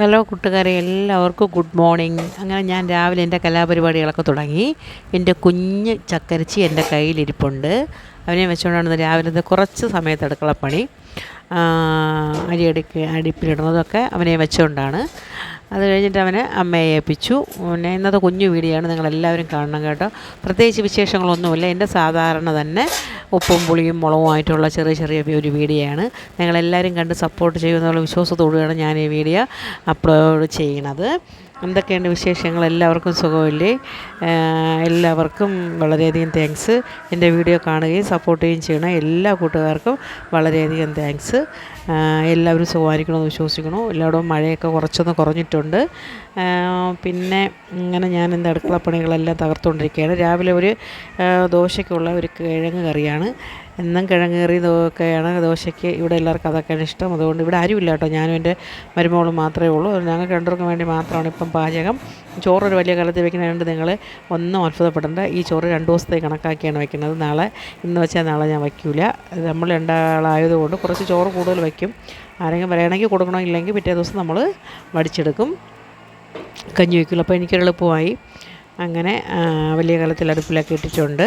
Hello കൂട്ടുകാരെ. എല്ലാവർക്കും good morning അങ്ങനെ ഞാൻ രാവിലെ എന്റെ കലാപരിപാടികളൊക്കെ തുടങ്ങി. എന്റെ കുഞ്ഞ് ചക്കരച്ചി എന്റെ കയ്യിലിരിപ്പുണ്ട്. അവനെ വെച്ചുകൊണ്ടാണ് രാവിലത്തെ കുറച്ച് സമയത്ത് അടുക്കളപ്പണി അരി അടുക്ക് അടുപ്പിലിടുന്നതൊക്കെ അവനെ വെച്ചുകൊണ്ടാണ്. അത് കഴിഞ്ഞിട്ട് അവനെ അമ്മയെ ഏൽപ്പിച്ചു. പിന്നെ ഇന്നത്തെ കുഞ്ഞു വീഡിയോ ആണ് നിങ്ങളെല്ലാവരും കാണണം കേട്ടോ. പ്രത്യേകിച്ച് വിശേഷങ്ങളൊന്നുമില്ല. എന്റെ സാധാരണ തന്നെ ഉപ്പും പുളിയും മുളകുമായിട്ടുള്ള ചെറിയ ചെറിയ ഒരു വീഡിയോയാണ് നിങ്ങളെല്ലാവരും കണ്ട് സപ്പോർട്ട് ചെയ്യുമെന്നുള്ള വിശ്വാസത്തോടെയാണ് ഞാൻ ഈ വീഡിയോ അപ്ലോഡ് ചെയ്യണത്. എന്തൊക്കെയുണ്ട് വിശേഷങ്ങൾ? എല്ലാവർക്കും സുഖമില്ലേ? എല്ലാവർക്കും വളരെയധികം താങ്ക്സ് എന്റെ വീഡിയോ കാണുകയും സപ്പോർട്ട് ചെയ്യുകയും ചെയ്യണം എല്ലാ കൂട്ടുകാർക്കും വളരെയധികം താങ്ക്സ് എല്ലാവരും സുഖമായിരിക്കണമെന്ന് വിശ്വസിക്കണു എല്ലായിടവും മഴയൊക്കെ കുറച്ചൊന്ന് കുറഞ്ഞിട്ടുണ്ട്. പിന്നെ ഇങ്ങനെ ഞാൻ എന്റെ അടുക്കളപ്പണികളെല്ലാം തകർത്തുകൊണ്ടിരിക്കുകയാണ്. രാവിലെ ഒരു ദോശയ്ക്കുള്ള ഒരു കിഴങ്ങ് കറിയാണ്. എന്നും കിഴങ്ങേറി ഒക്കെയാണ് ദോശയ്ക്ക് ഇവിടെ എല്ലാവർക്കും അതൊക്കെയാണ് ഇഷ്ടം. അതുകൊണ്ട് ഇവിടെ ആരുമില്ല കേട്ടോ. ഞാനും എന്റെ മരുമകളും മാത്രമേ ഉള്ളൂ. ഞങ്ങൾക്ക് രണ്ടുപേർക്കും വേണ്ടി മാത്രമാണ് ഇപ്പം പാചകം. ചോറൊരു വലിയ കാലത്ത് വെക്കുന്നതുകൊണ്ട് നിങ്ങൾ ഒന്നും അത്ഭുതപ്പെടേണ്ട. ഈ ചോറ് രണ്ട് ദിവസത്തെ കണക്കാക്കിയാണ് വെക്കുന്നത്. നാളെ ഇന്ന് വെച്ചാൽ നാളെ ഞാൻ വയ്ക്കില്ല നമ്മൾ രണ്ടാളായതുകൊണ്ട് കുറച്ച് ചോറ് കൂടുതൽ വയ്ക്കും. ആരെങ്കിലും വരണമെങ്കിൽ കൊടുക്കണോ ഇല്ലെങ്കിൽ പിറ്റേ ദിവസം നമ്മൾ വടിച്ചെടുക്കും. കഞ്ഞി വയ്ക്കുള്ളൂ അപ്പോൾ എനിക്കൊരു എളുപ്പമായി. അങ്ങനെ വലിയ കാലത്തിൽ അടുപ്പിലൊക്കെ ഇട്ടിട്ടുണ്ട്.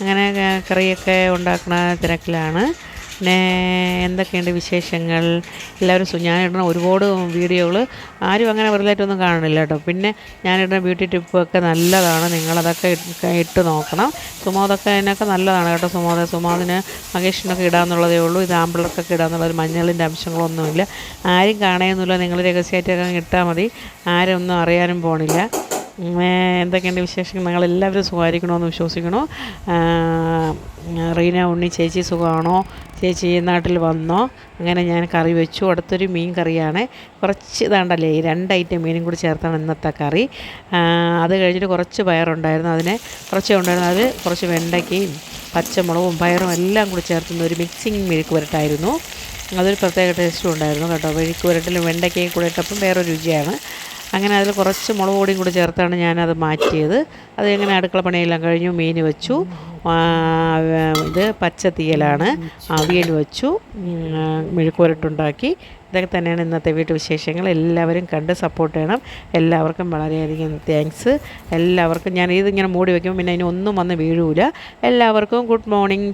അങ്ങനെ കറിയൊക്കെ ഉണ്ടാക്കുന്ന തിരക്കിലാണ്. പിന്നെ എന്തൊക്കെയുണ്ട് വിശേഷങ്ങൾ? എല്ലാവരും ഞാനിടുന്ന ഒരുപാട് വീഡിയോകൾ ആരും അങ്ങനെ വെറുതായിട്ടൊന്നും കാണണില്ല കേട്ടോ. പിന്നെ ഞാനിടുന്ന ബ്യൂട്ടി ടിപ്പൊക്കെ നല്ലതാണ്. നിങ്ങളതൊക്കെ ഇട്ട് നോക്കണം. സുമോദൊക്കെ അതിനൊക്കെ നല്ലതാണ് കേട്ടോ. സുമോദ സുമോദിന് മഹേഷിനൊക്കെ ഇടാമെന്നുള്ളതേ ഉള്ളൂ. ഇത് ആമ്പിളർക്കൊക്കെ ഇടാമെന്നുള്ളൊരു മഞ്ഞളിന്റെ അംശങ്ങളൊന്നുമില്ല. ആരും കാണുകയൊന്നുമില്ല. നിങ്ങൾ രഹസ്യമായിട്ടൊക്കെ ഇട്ടാൽ മതി. ആരും ഒന്നും അറിയാനും പോണില്ല. എന്തൊക്കെയുണ്ട് വിശേഷങ്ങൾ? നിങ്ങളെല്ലാവരും സുഖമായിരിക്കണമെന്ന് വിശ്വസിക്കണോ. റീന ഉണ്ണി ചേച്ചി സുഖമാണോ? ചേച്ചി നാട്ടിൽ വന്നോ? അങ്ങനെ ഞാൻ കറി വെച്ചു. അടുത്തൊരു മീൻ കറിയാണ്. കുറച്ച് ഇതാണ്ടല്ലേ ഈ രണ്ട് ഐറ്റം മീനും കൂടി ചേർത്താണ് ഇന്നത്തെ കറി. അത് കഴിഞ്ഞിട്ട് കുറച്ച് പയറുണ്ടായിരുന്നു അതിനെ. കുറച്ച് ഉണ്ടായിരുന്നു. അത് കുറച്ച് വെണ്ടയ്ക്കയും പച്ചമുളകും പയറും എല്ലാം കൂടി ചേർത്തുന്ന ഒരു മിക്സിങ് മെഴുക്ക് വരട്ടായിരുന്നു അതൊരു പ്രത്യേക ടേസ്റ്റും ഉണ്ടായിരുന്നു കേട്ടോ. മെഴുക്ക് വരട്ടിലും വെണ്ടയ്ക്കയും കൂടെ ഇട്ടപ്പം വേറൊരു രുചിയാണ്. അങ്ങനെ അതിൽ കുറച്ച് മുളക് പൊടിയും കൂടി ചേർത്താണ് ഞാനത് മാറ്റിയത്. അത് എങ്ങനെ അടുക്കള പണിയെല്ലാം കഴിഞ്ഞു? മീൻ വെച്ചു. ഇത് പച്ച തീയലാണ്. അവിയൽ വെച്ചു. മെഴുക്കുവരട്ടുണ്ടാക്കി. ഇതൊക്കെ തന്നെയാണ് ഇന്നത്തെ വീട്ടു വിശേഷങ്ങൾ. എല്ലാവരും കണ്ട് സപ്പോർട്ട് ചെയ്യണം. എല്ലാവർക്കും വളരെയധികം താങ്ക്സ് എല്ലാവർക്കും ഞാൻ ഇതിങ്ങനെ മൂടി വയ്ക്കുമ്പോൾ പിന്നെ അതിനൊന്നും വന്ന് വീഴൂല. എല്ലാവർക്കും ഗുഡ് മോർണിംഗ്